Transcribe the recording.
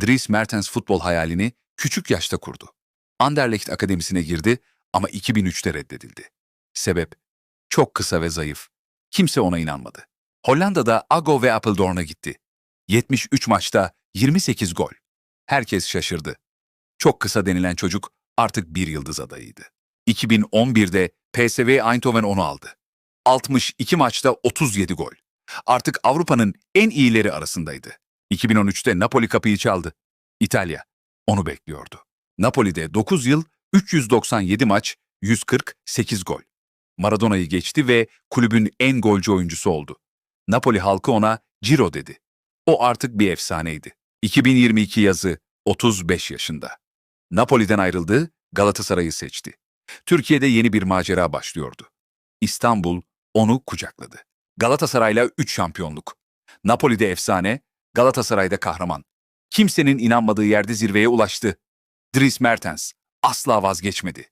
Dries Mertens futbol hayalini küçük yaşta kurdu. Anderlecht Akademisi'ne girdi ama 2003'te reddedildi. Sebep? Çok kısa ve zayıf. Kimse ona inanmadı. Hollanda'da Ago ve Apeldoorn'a gitti. 73 maçta 28 gol. Herkes şaşırdı. Çok kısa denilen çocuk artık bir yıldız adayıydı. 2011'de PSV Eindhoven onu aldı. 62 maçta 37 gol. Artık Avrupa'nın en iyileri arasındaydı. 2013'te Napoli kapıyı çaldı. İtalya onu bekliyordu. Napoli'de 9 yıl 397 maç, 148 gol. Maradona'yı geçti ve kulübün en golcü oyuncusu oldu. Napoli halkı ona Ciro dedi. O artık bir efsaneydi. 2022 yazı 35 yaşında. Napoli'den ayrıldı, Galatasaray'ı seçti. Türkiye'de yeni bir macera başlıyordu. İstanbul onu kucakladı. Galatasaray'la 3 şampiyonluk. Napoli'de efsane, Galatasaray'da kahraman. Kimsenin inanmadığı yerde zirveye ulaştı. Dries Mertens asla vazgeçmedi.